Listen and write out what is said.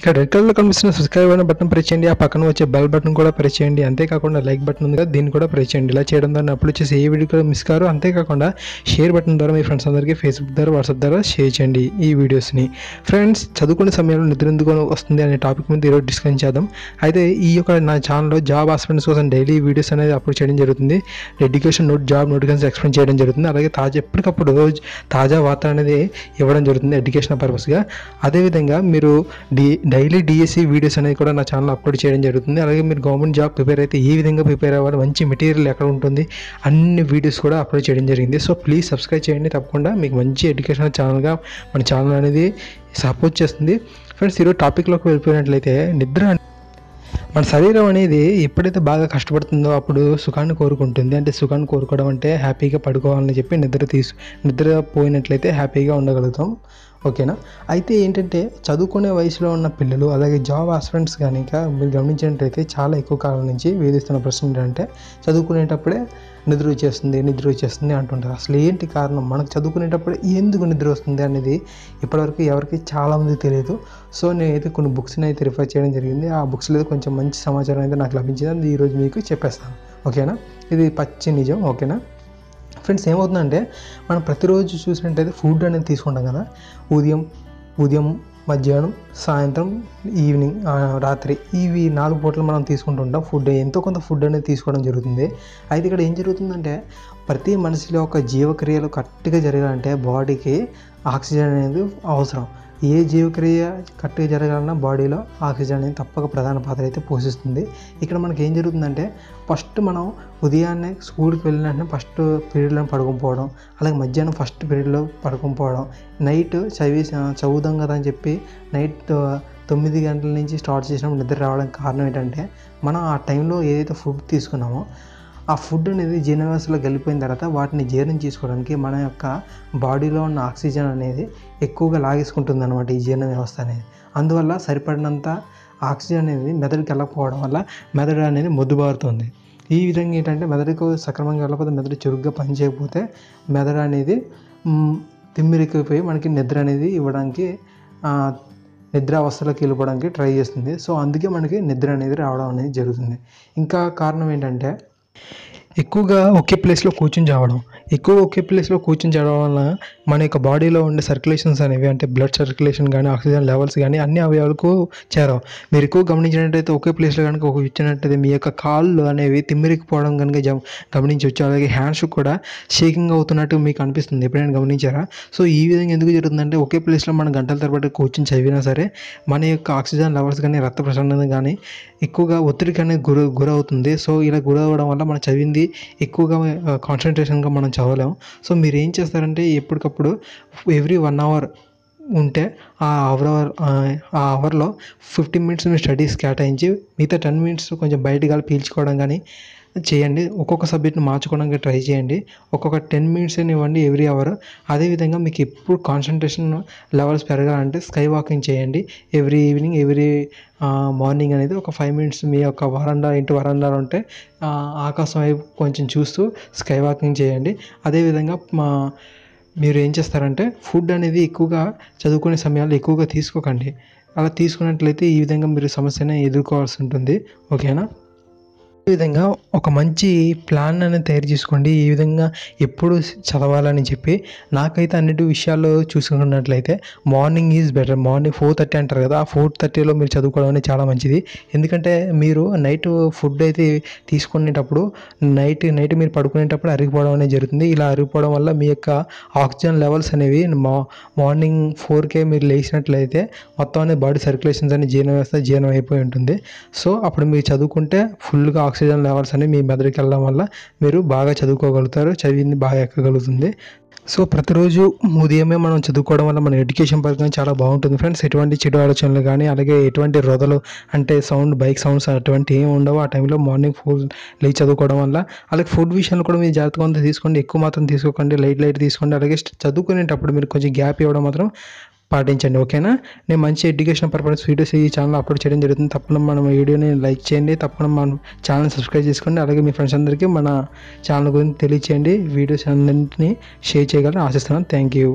ఇక్కడ రెడ్ కలర్లో కనిపిస్తున్న సబ్స్క్రైబ్ అనే బటన్ ప్రెస్ చేయండి ఆ పక్కన వచ్చే బెల్ బటన్ కూడా ప్రెస్ చేయండి అంతేకాకుండా లైక్ బటన్ ఉంది కదా దీన్ని కూడా ప్రెస్ చేయండి ఇలా చేయడం ద్వారా అప్పుడు వచ్చేసి ఏ వీడియో కూడా మిస్ కారు. అంతేకాకుండా షేర్ బటన్ ద్వారా మీ ఫ్రెండ్స్ అందరికీ ఫేస్బుక్ ద్వారా వాట్సాప్ ద్వారా షేర్ చేయండి ఈ వీడియోస్ని ఫ్రెండ్స్ చదువుకునే సమయంలో నిద్ర ఎందుకు వస్తుంది అనే టాపిక్ మీద ఈరోజు డిస్కస్ చేద్దాం. అయితే ఈ యొక్క నా ఛానల్లో జాబ్ ఆస్పిరెంట్స్ కోసం డైలీ వీడియోస్ అనేది అప్లోడ్ చేయడం జరుగుతుంది. Education note job notification explain చేయడం జరుగుతుంది. అలాగే తాజా ఎప్పటికప్పుడు తాజా వార్త అనేది ఇవ్వడం జరుగుతుంది ఎడ్యుకేషన్ పర్పస్గా అదేవిధంగా మీరు డి డైలీ డిఎస్సి వీడియోస్ అనేది కూడా నా ఛానల్ అప్లోడ్ చేయడం జరుగుతుంది. అలాగే మీరు గవర్నమెంట్ జాబ్ ప్రిపేర్ అయితే ఏ విధంగా ప్రిపేర్ అవ్వాలి మంచి మెటీరియల్ ఎక్కడ ఉంటుంది అన్ని వీడియోస్ కూడా అప్లోడ్ చేయడం జరిగింది. సో ప్లీజ్ సబ్స్క్రైబ్ చేయండి. తప్పకుండా మీకు మంచి ఎడ్యుకేషన్ ఛానల్గా మన ఛానల్ అనేది సపోర్ట్ చేస్తుంది. ఫ్రెండ్స్ ఈరోజు టాపిక్లోకి వెళ్ళిపోయినట్లయితే నిద్ర మన శరీరం అనేది ఎప్పుడైతే బాగా కష్టపడుతుందో అప్పుడు సుఖాన్ని కోరుకుంటుంది. అంటే సుఖాన్ని కోరుకోవడం అంటే హ్యాపీగా పడుకోవాలని చెప్పి నిద్ర తీసు నిద్ర పోయినట్లయితే హ్యాపీగా ఉండగలుగుతాం. ఓకేనా? అయితే ఏంటంటే చదువుకునే వయసులో ఉన్న పిల్లలు అలాగే జాబ్ ఆస్పిరెంట్స్ కనుక మీరు గమనించినట్టయితే చాలా ఎక్కువ కాలం నుంచి వేధిస్తున్న ప్రశ్న ఏంటంటే చదువుకునేటప్పుడే నిద్ర వచ్చేస్తుంది నిద్ర వచ్చేస్తుంది అంటుంటారు. అసలు ఏంటి కారణం? మనకు చదువుకునేటప్పుడు ఎందుకు నిద్ర వస్తుంది అనేది ఇప్పటివరకు ఎవరికి చాలామంది తెలియదు. సో నేనైతే కొన్ని బుక్స్ని అయితే రిఫర్ చేయడం జరిగింది. ఆ బుక్స్లో కొంచెం మంచి సమాచారం అయితే నాకు లభించింది. అది ఈరోజు మీకు చెప్పేస్తాను. ఓకేనా? ఇది పచ్చి నిజం. ఓకేనా? ఫ్రెండ్స్ ఏమవుతుందంటే మనం ప్రతిరోజు చూసినట్టయితే ఫుడ్ అనేది తీసుకుంటాం కదా. ఉదయం ఉదయం మధ్యాహ్నం సాయంత్రం ఈవినింగ్ రాత్రి ఇవి నాలుగు పూటలు మనం తీసుకుంటుంటాం. ఫుడ్ ఎంతో కొంత ఫుడ్ అనేది తీసుకోవడం జరుగుతుంది. అయితే ఇక్కడ ఏం జరుగుతుందంటే ప్రతి మనిషిలో ఒక జీవక్రియలు కరెక్ట్గా జరగాలంటే బాడీకి ఆక్సిజన్ అనేది అవసరం. ఏ జీవక్రియ కరెక్ట్గా జరగాలన్నా బాడీలో ఆక్సిజన్ అనేది తప్పక ప్రధాన పాత్ర అయితే పోషిస్తుంది. ఇక్కడ మనకి ఏం జరుగుతుందంటే ఫస్ట్ మనం ఉదయాన్నే స్కూల్కి వెళ్ళిన వెంటనే ఫస్ట్ పీరియడ్లో పడుకుపోవడం అలాగే మధ్యాహ్నం ఫస్ట్ పీరియడ్లో పడుకొని నైట్ చదివి చదువుదాం కదా అని చెప్పి నైట్ తొమ్మిది గంటల నుంచి స్టార్ట్ చేసినప్పుడు నిద్ర రావడానికి కారణం ఏంటంటే మనం ఆ టైంలో ఏదైతే ఫుడ్ తీసుకున్నామో ఆ ఫుడ్ అనేది జీర్ణవ్యవస్థలో గలిపోయిన తర్వాత వాటిని జీర్ణం చేసుకోవడానికి మన యొక్క బాడీలో ఉన్న ఆక్సిజన్ అనేది ఎక్కువగా లాగేసుకుంటుంది అనమాట ఈ జీర్ణ వ్యవస్థ అనేది. అందువల్ల సరిపడినంత ఆక్సిజన్ అనేది మెదడుకి వెళ్ళకపోవడం వల్ల మెదడు అనేది మొద్దుబారుతుంది. ఈ విధంగా ఏంటంటే మెదడుకు సక్రమంగా వెళ్ళకపోతే మెదడు చురుగ్గా పనిచేయకపోతే మెదడు అనేది తిమ్మిరెక్కిపోయి మనకి నిద్ర అనేది ఇవ్వడానికి నిద్ర అవస్థలోకి వెళ్ళిపోవడానికి ట్రై చేస్తుంది. సో అందుకే మనకి నిద్ర అనేది రావడం అనేది జరుగుతుంది. ఇంకా కారణం ఏంటంటే ఎక్కువగా ఒకే ప్లేస్లో కూర్చుని చావడం ఎక్కువ ఒకే ప్లేస్లో కూర్చొని చదవడం వల్ల మన యొక్క బాడీలో ఉండే సర్క్యులేషన్స్ అనేవి అంటే బ్లడ్ సర్క్యులేషన్ కానీ ఆక్సిజన్ లెవెల్స్ కానీ అన్ని అవయవాలకు చేరవు. మీరు ఎక్కువ గమనించినట్టయితే ఒకే ప్లేస్లో కనుక ఒక ఇచ్చినట్టయితే మీ యొక్క కాళ్ళు అనేవి తిమ్మిరికిపోవడం కనుక గమనించవచ్చు అలాగే హ్యాండ్స్ కూడా షేకింగ్ అవుతున్నట్టు మీకు అనిపిస్తుంది. ఎప్పుడైనా గమనించారా? సో ఈ విధంగా ఎందుకు జరుగుతుందంటే ఒకే ప్లేస్లో మనం గంటల తరబడి కూర్చొని చదివినా సరే మన యొక్క ఆక్సిజన్ లెవెల్స్ కానీ రక్త ప్రసరణ కానీ ఎక్కువగా ఒత్తిడికి అనేది గురి గురవుతుంది. సో ఇలా గురవడం వల్ల మనం చదివింది ఎక్కువగా కాన్సన్ట్రేషన్గా మనం చదవలేము. సో మీరు ఏం చేస్తారంటే ఎప్పటికప్పుడు ఎవ్రీ వన్ అవర్ ఉంటే ఆ అవర్ ఆ అవర్లో ఫిఫ్టీన్ మినిట్స్ మీరు స్టడీస్ కేటాయించి మిగతా టెన్ మినిట్స్ కొంచెం బయట గాలి పీల్చుకోవడం కానీ చేయండి. ఒక్కొక్క సబ్జెక్ట్ని మార్చుకోవడానికి ట్రై చేయండి. ఒక్కొక్క టెన్ మినిట్స్ ఇవ్వండి ఎవ్రీ అవర్. అదేవిధంగా మీకు ఎప్పుడు కాన్సన్ట్రేషన్ లెవెల్స్ పెరగాలంటే స్కై వాకింగ్ చేయండి. ఎవ్రీ ఈవినింగ్ ఎవ్రీ మార్నింగ్ అనేది ఒక ఫైవ్ మినిట్స్ మీ యొక్క వరండా ఇంటి వరండా ఉంటే ఆకాశం వైపు కొంచెం చూస్తూ స్కై వాకింగ్ చేయండి. అదేవిధంగా మా మీరు ఏం చేస్తారంటే ఫుడ్ అనేది ఎక్కువగా చదువుకునే సమయాల్లో ఎక్కువగా తీసుకోకండి. అలా తీసుకున్నట్లయితే ఈ విధంగా మీరు సమస్యను ఎదుర్కోవాల్సి ఉంటుంది. ఓకేనా? ఈ విధంగా ఒక మంచి ప్లాన్ అనేది తయారు చేసుకోండి. ఈ విధంగా ఎప్పుడు చదవాలని చెప్పి నాకైతే అన్నిటి విషయాల్లో చూసుకున్నట్లయితే morning is better morning four thirty అంటారు కదా ఆ ఫోర్ థర్టీలో మీరు చదువుకోవడం అనేది చాలా మంచిది. ఎందుకంటే మీరు నైట్ ఫుడ్ అయితే తీసుకునేటప్పుడు నైట్ నైట్ మీరు పడుకునేటప్పుడు అరిగిపోవడం అనేది జరుగుతుంది. ఇలా అరిగిపోవడం వల్ల మీ యొక్క ఆక్సిజన్ లెవెల్స్ అనేవి మా మార్నింగ్ ఫోర్కే మీరు లేచినట్లయితే మొత్తం అనేది బాడీ సర్క్యులేషన్స్ అనేది జీర్ణ వ్యవస్థ జీర్ణం అయిపోయి ఉంటుంది. సో అప్పుడు మీరు చదువుకుంటే ఫుల్గా ఆక్సిజన్ లెవెల్స్ అనేవి మీ మెదడుకి వెళ్ళడం వల్ల మీరు బాగా చదువుకోగలుగుతారు చదివింది బాగా ఎక్కగలుగుతుంది. సో ప్రతిరోజు ఉదయమే మనం చదువుకోవడం వల్ల మన ఎడ్యుకేషన్ పరంగా చాలా బాగుంటుంది ఫ్రెండ్స్. ఎటువంటి చెడు ఆలోచనలు కానీ అలాగే ఎటువంటి రొదలు అంటే సౌండ్ బైక్ సౌండ్స్ అటువంటి ఏమి ఉండవు. ఆ టైంలో మార్నింగ్ ఫుడ్ లేచి చదువుకోవడం వల్ల అలాగే ఫుడ్ విషయంలో కూడా మీరు జాగ్రత్తగా తీసుకోండి. ఎక్కువ మాత్రం తీసుకోకండి. లైట్ లైట్ తీసుకోండి. అలాగే చదువుకునేటప్పుడు మీరు కొంచెం గ్యాప్ ఇవ్వడం మాత్రం పాటించండి ఓకేనా? నేను మంచి ఎడ్యుకేషన్ పర్పస్ వీడియోస్ ఈ ఛానల్ అప్లోడ్ చేయడం జరుగుతుంది. తప్పకుండా మనం వీడియోని లైక్ చేయండి. తప్పకుండా మన ఛానల్ సబ్స్క్రైబ్ చేసుకోండి. అలాగే మీ ఫ్రెండ్స్ అందరికీ మన ఛానల్ గురించి తెలియచేయండి. వీడియోస్ అన్నింటినీ షేర్ చేయగలని ఆశిస్తున్నాను. Thank you